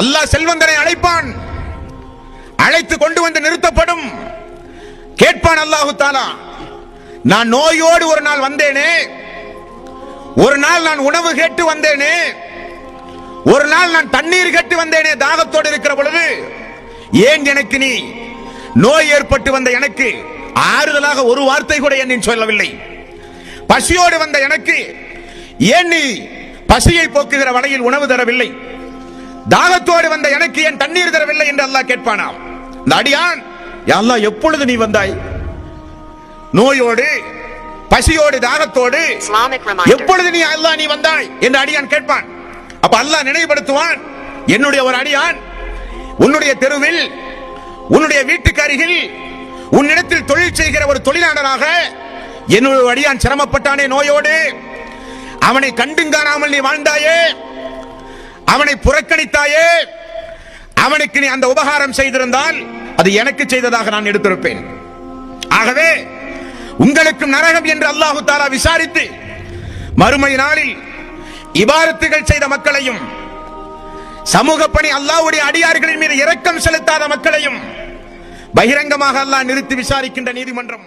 அல்லாஹ் செல்வந்தனை அழைப்பான். அழைத்து கொண்டு வந்து நிறுத்தப்படும். கேட்பான் அல்லாஹு தாலா நான் நோயோடு ஒரு நாள் வந்தேனே. ஒரு நாள் நான் உணவு கேட்டு வந்தேனே. ஒரு நாள் நான் தண்ணீர் கேட்டு வந்தேனே தாகத்தோடு இருக்கிற பொழுது ஏன் எனக்கு நீ நோய் ஏற்பட்டு வந்த எனக்கு ஆறுதலாக ஒரு வார்த்தை கூட என் சொல்லவில்லை. பசியோடு வந்த எனக்கு ஏன் நீ பசியை போக்குகிற வலையில் உணவு தரவில்லை? தாகத்தோடு வந்த எனக்கு ஏன் தண்ணீர் தரவில்லை என்று அல்லாஹ் கேட்பானாம். இந்த அடியான் "யா அல்லாஹ் எப்பொழுது நீ வந்தாய்? நோயோடு பசியோடு தாகத்தோடு. எப்பொழுது நீ அல்லாஹ் நீ வந்தாய்? என்று அடியான் கேட்பான். அப்ப அல்லாஹ் நினைவுபடுத்துவான் என்னுடைய ஒரு அடியான் உன்னுடைய தெருவில் உன்னுடைய வீட்டுக்கு அருகில் உன்னிடத்தில் தொழில் செய்கிற ஒரு தொழிலாளராக என்னுடைய அடியான் சிரமப்பட்டானே நோயோடு? அவனை கண்டும் காணாமல் நீ வாழ்ந்தாயே? அவனை புறக்கணித்தாயே. அவனுக்கு நீ அந்த உபகாரம் செய்திருந்தால் அது எனக்கு செய்ததாக நான் எடுத்திருப்பேன். ஆகவே உங்களுக்கும் நரகம் என்று அல்லாஹு தாலா விசாரித்து மறுமை நாளில் இபாரத்துகள் செய்த மக்களையும் சமூக பணி அல்லாஹ்வுடைய அடியார்களின் மீது இரக்கம் செலுத்தாத மக்களையும் பகிரங்கமாக அல்லாஹ் நிறுத்தி விசாரிக்கின்ற நீதிமன்றம்